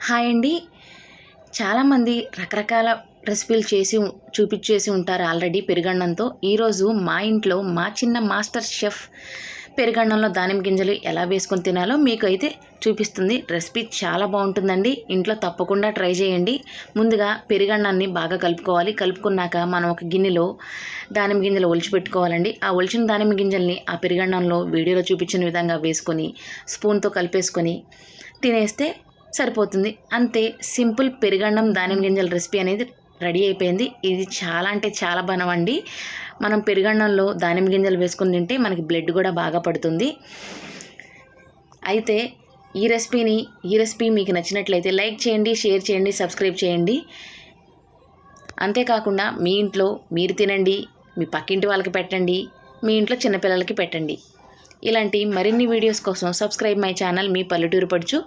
Hi అండి. చాలామంది రకరకాల రెసిపీలు చేసి చూపించేసి ఉంటారు ఆల్రెడీ పెరుగన్నంతో. ఈరోజు మా ఇంట్లో మా చిన్న మాస్టర్ షెఫ్ పెరుగన్నంలో దానిమ్మ గింజలు ఎలా వేసుకొని తినాలో మీకు అయితే చూపిస్తుంది. రెసిపీ చాలా బాగుంటుందండి. ఇంట్లో తప్పకుండా ట్రై చేయండి. ముందుగా పెరుగన్నాన్ని బాగా కలుపుకోవాలి. కలుపుకున్నాక మనం ఒక గిన్నెలో దానిమ్మ గింజలు ఒలిచిపెట్టుకోవాలండి. ఆ ఒలిచిన దానిమ్మ గింజల్ని ఆ పెరుగన్నంలో వీడియోలో చూపించిన విధంగా వేసుకొని స్పూన్తో కలిపేసుకొని తినేస్తే సరిపోతుంది. అంతే సింపుల్ పెరుగన్నం దానిమ్మ గింజల రెసిపీ అనేది రెడీ అయిపోయింది. ఇది చాలా అంటే చాలా బనవండి మనం పెరుగన్నంలో దానిమ్మ గింజలు వేసుకుని తింటే మనకి బ్లడ్ కూడా బాగా పడుతుంది. అయితే ఈ రెసిపీని ఈ రెసిపీ మీకు నచ్చినట్లయితే లైక్ చేయండి షేర్ చేయండి సబ్స్క్రైబ్ చేయండి. అంతేకాకుండా మీ ఇంట్లో మీరు తినండి మీ పక్కింటి వాళ్ళకి పెట్టండి మీ ఇంట్లో చిన్నపిల్లలకి పెట్టండి. ఇలాంటి మరిన్ని వీడియోస్ కోసం సబ్స్క్రైబ్ మై ఛానల్ మీ పల్లెటూరు పడుచు.